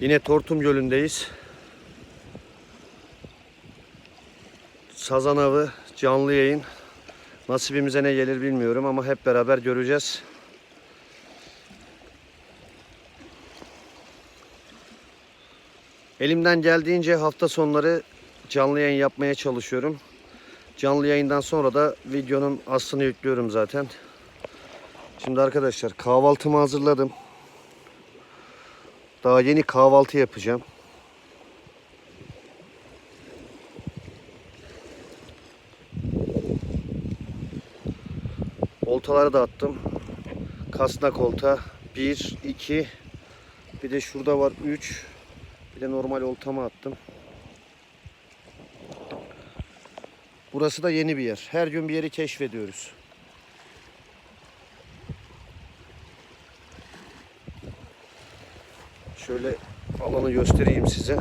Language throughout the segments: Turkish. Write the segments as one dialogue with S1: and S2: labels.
S1: Yine Tortum Gölü'ndeyiz. Sazan avı, canlı yayın. Nasibimize ne gelir bilmiyorum ama hep beraber göreceğiz. Elimden geldiğince hafta sonları canlı yayın yapmaya çalışıyorum. Canlı yayından sonra da videonun aslını yüklüyorum zaten. Şimdi arkadaşlar kahvaltımı hazırladım. Daha yeni kahvaltı yapacağım. Oltaları da attım. Kasnak olta 1 2 bir de şurada var 3 bir de normal oltamı attım. Burası da yeni bir yer. Her gün bir yeri keşfediyoruz. Şöyle alanı göstereyim size.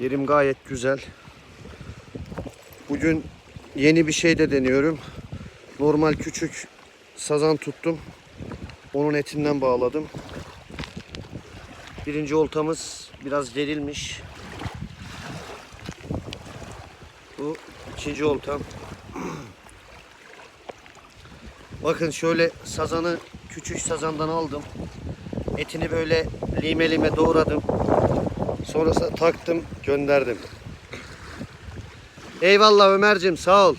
S1: Yerim gayet güzel. Bugün yeni bir şey de deniyorum. Normal küçük sazan tuttum. Onun etinden bağladım. Birinci oltamız biraz gerilmiş. Bu ikinci oltam. Bakın şöyle sazanı küçük sazandan aldım. Etini böyle lime lime doğradım. Sonrasında taktım, gönderdim. Eyvallah Ömer'cim sağ ol.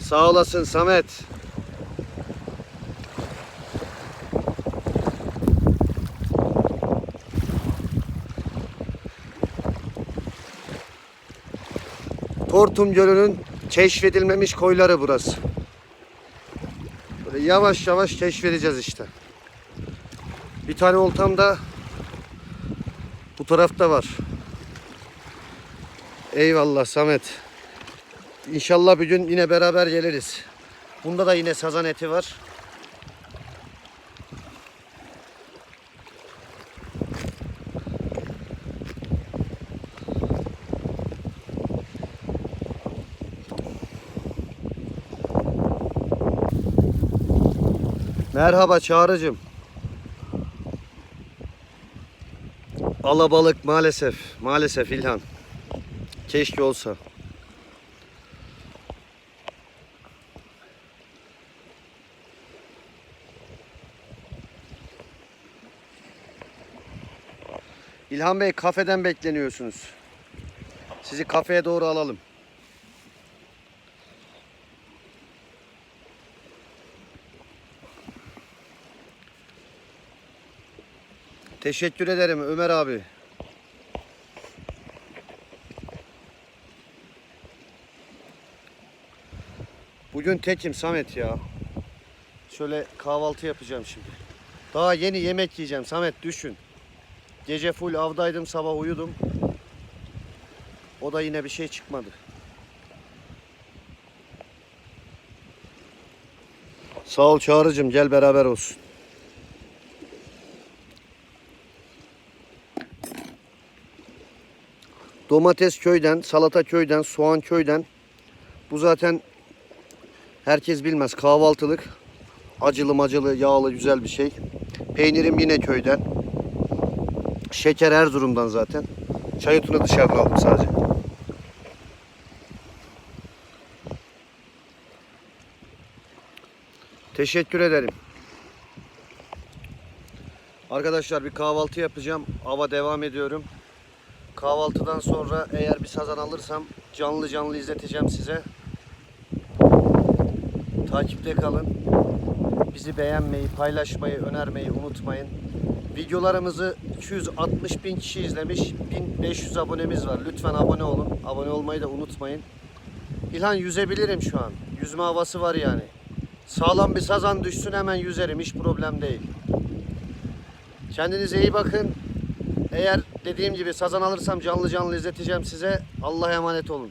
S1: Sağ olasın Samet. Tortum Gölü'nün keşfedilmemiş koyları burası. Böyle yavaş yavaş keşfedeceğiz işte. Bir tane oltam da bu tarafta var. Eyvallah Samet. İnşallah bir gün yine beraber geliriz. Bunda da yine sazan eti var. Merhaba Çağrı'cığım. Alabalık maalesef. Maalesef İlhan. Keşke olsa. İlhan Bey kafeden bekleniyorsunuz. Sizi kafeye doğru alalım. Teşekkür ederim Ömer abi. Bugün tekim Samet ya. Şöyle kahvaltı yapacağım şimdi. Daha yeni yemek yiyeceğim Samet düşün. Gece full avdaydım sabah uyudum. O da yine bir şey çıkmadı. Sağ ol Çağrı'cığım gel beraber olsun. Domates köyden, salata köyden, soğan köyden. Bu zaten herkes bilmez kahvaltılık. Acılı macılı, yağlı güzel bir şey. Peynirim yine köyden. Şeker Erzurum'dan zaten. Çay otunu dışarıdan aldım sadece. Teşekkür ederim. Arkadaşlar bir kahvaltı yapacağım. Ava devam ediyorum. Kahvaltıdan sonra eğer bir sazan alırsam canlı canlı izleteceğim size. Takipte kalın. Bizi beğenmeyi, paylaşmayı, önermeyi unutmayın. Videolarımızı 260 bin kişi izlemiş. 1500 abonemiz var. Lütfen abone olun. Abone olmayı da unutmayın. İlhan yüzebilirim şu an. Yüzme havası var yani. Sağlam bir sazan düşsün hemen yüzerim. Hiç problem değil. Kendinize iyi bakın. Eğer dediğim gibi sazan alırsam canlı canlı izleteceğim size. Allah'a emanet olun.